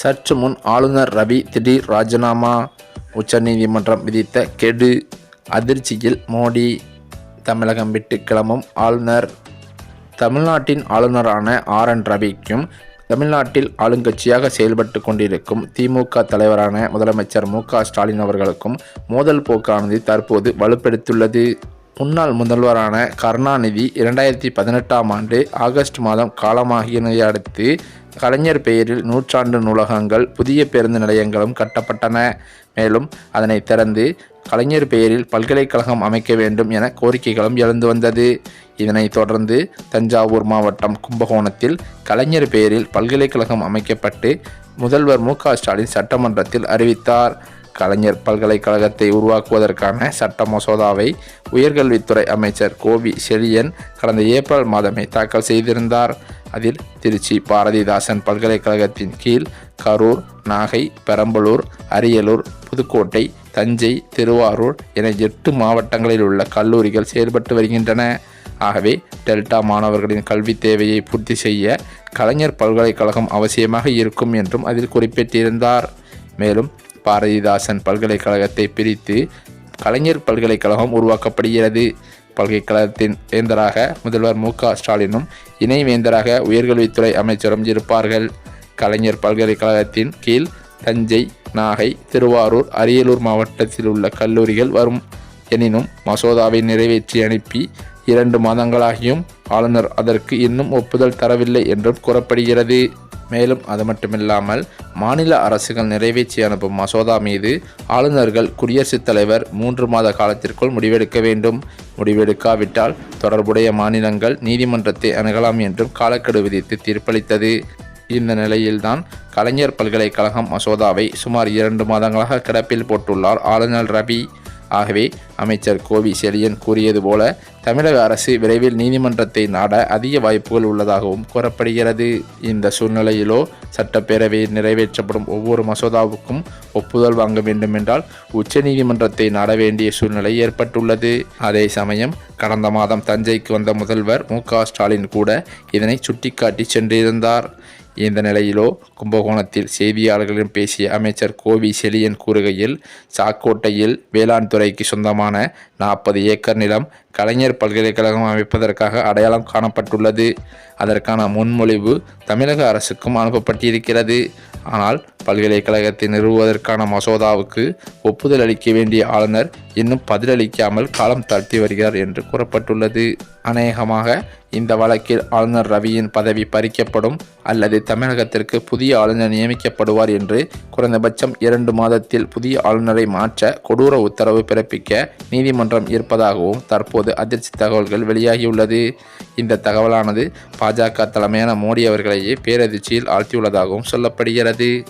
சற்று முன் ஆளுநர் ரவி திடீர் ராஜினாமா உச்சநீதிமன்றம் விதித்த கெடு அதிர்ச்சியில் மோடி தமிழகம் விட்டு கிளம்பும் ஆளுநர். தமிழ்நாட்டின் ஆளுநரான ஆர் என் ரவிக்கும் தமிழ்நாட்டில் ஆளுங்கட்சியாக செயல்பட்டு கொண்டிருக்கும் திமுக தலைவரான முதலமைச்சர் மு க ஸ்டாலின் அவர்களுக்கும் மோதல் போக்கானது தற்போது வலுப்பெடுத்துள்ளது. முன்னாள் முதல்வரான கருணாநிதி இரண்டாயிரத்தி பதினெட்டாம் ஆண்டு ஆகஸ்ட் மாதம் காலமாகியதை அடுத்து கலைஞர் பெயரில் நூற்றாண்டு நூலகங்கள் புதிய பேருந்து நிலையங்களும் கட்டப்பட்டன. மேலும் அதனை திறந்து கலைஞர் பெயரில் பல்கலைக்கழகம் அமைக்க வேண்டும் என கோரிக்கைகளும் எழுந்து வந்தது. இதனைத் தொடர்ந்து தஞ்சாவூர் மாவட்டம் கும்பகோணத்தில் கலைஞர் பெயரில் பல்கலைக்கழகம் அமைக்கப்பட்டு முதல்வர் மு க ஸ்டாலின் சட்டமன்றத்தில் அறிவித்தார். கலைஞர் பல்கலைக்கழகத்தை உருவாக்குவதற்கான சட்ட மசோதாவை உயர்கல்வித்துறை அமைச்சர் கோவி செழியன் கடந்த ஏப்ரல் மாதமே தாக்கல் செய்திருந்தார். அதில் திருச்சி பாரதிதாசன் பல்கலைக்கழகத்தின் கீழ் கரூர் நாகை பெரம்பலூர் அரியலூர் புதுக்கோட்டை தஞ்சை திருவாரூர் என எட்டு மாவட்டங்களில் உள்ள கல்லூரிகள் செயல்பட்டு வருகின்றன. ஆகவே டெல்டா மாணவர்களின் கல்வி தேவையை பூர்த்தி செய்ய கலைஞர் பல்கலைக்கழகம் அவசியமாக இருக்கும் என்றும் அதில் குறிப்பிட்டிருந்தார். மேலும் பாரதிதாசன் பல்கலைக்கழகத்தை பிரித்து கலைஞர் பல்கலைக்கழகம் உருவாக்கப்படுகிறது. பல்கலைக்கழகத்தின் வேந்தராக முதல்வர் மு. க. ஸ்டாலினும் இணை வேந்தராக உயர்கல்வித்துறை அமைச்சரும் இருப்பார்கள். கலைஞர் பல்கலைக்கழகத்தின் கீழ் தஞ்சை நாகை திருவாரூர் அரியலூர் மாவட்டத்தில் உள்ள கல்லூரிகள் வரும். எனினும் மசோதாவை நிறைவேற்றி அனுப்பி இரண்டு மாதங்களாகியும் ஆளுநர் அதற்கு இன்னும் ஒப்புதல் தரவில்லை என்றும் கூறப்படுகிறது. மேலும் அது மட்டுமில்லாமல் மாநில அரசுகள் நிறைவேற்றி அனுப்பும் மசோதா மீது ஆளுநர்கள் குடியரசுத் தலைவர் மூன்று மாத காலத்திற்குள் முடிவெடுக்க வேண்டும். முடிவெடுக்காவிட்டால் தொடர்புடைய மாநிலங்கள் நீதிமன்றத்தை அணுகலாம் என்றும் காலக்கெடு விதித்து தீர்ப்பளித்தது. இந்த நிலையில்தான் கலைஞர் பல்கலைக்கழகம் மசோதாவை சுமார் இரண்டு மாதங்களாக கிடப்பில் போட்டுள்ளார் ஆளுநர் ரவி. ஆகவே அமைச்சர் கோவி செழியன் கூறியது போல தமிழக அரசு விரைவில் நீதிமன்றத்தை நாட அதிக வாய்ப்புகள் உள்ளதாகவும் கூறப்படுகிறது. இந்த சூழ்நிலையிலோ சட்டப்பேரவையில் நிறைவேற்றப்படும் ஒவ்வொரு மசோதாவுக்கும் ஒப்புதல் வாங்க வேண்டுமென்றால் உச்சநீதிமன்றத்தை நாட வேண்டிய சூழ்நிலை ஏற்பட்டுள்ளது. அதே சமயம் கடந்த மாதம் தஞ்சைக்கு வந்த முதல்வர் மு க ஸ்டாலின் கூட இதனை சுட்டிக்காட்டி சென்றிருந்தார். இந்த நிலையிலோ கும்பகோணத்தில் செய்தியாளர்களிடம் பேசிய அமைச்சர் கோவி செலியன் கூறுகையில் சாக்கோட்டையில் வேளாண் துறைக்கு சொந்தமான நாற்பது ஏக்கர் நிலம் கலைஞர் பல்கலைக்கழகம் அமைப்பதற்காக அடையாளம் காணப்பட்டுள்ளது. அதற்கான முன்மொழிவு தமிழக அரசுக்கும் அனுப்பப்பட்டிருக்கிறது. ஆனால் பல்கலைக்கழகத்தை நிறுவுவதற்கான மசோதாவுக்கு ஒப்புதல் அளிக்க வேண்டிய ஆளுநர் இன்னும் பதிலளிக்காமல் காலம் தாழ்த்தி வருகிறார் என்று கூறப்பட்டுள்ளது. அநேகமாக இந்த வழக்கில் ஆளுநர் ரவியின் பதவி பறிக்கப்படும் அல்லது தமிழகத்திற்கு புதிய ஆளுநர் நியமிக்கப்படுவார் என்று குறைந்தபட்சம் இரண்டு மாதத்தில் புதிய ஆளுநரை மாற்ற கொடூர உத்தரவு பிறப்பிக்க நீதிமன்றம் இருப்பதாகவும் தற்போது அதிர்ச்சி தகவல்கள் வெளியாகியுள்ளது. இந்த தகவலானது பாஜக தலைமையான மோடி அவர்களையே பேரதிர்ச்சியில் ஆழ்த்தியுள்ளதாகவும் சொல்லப்படுகிறது.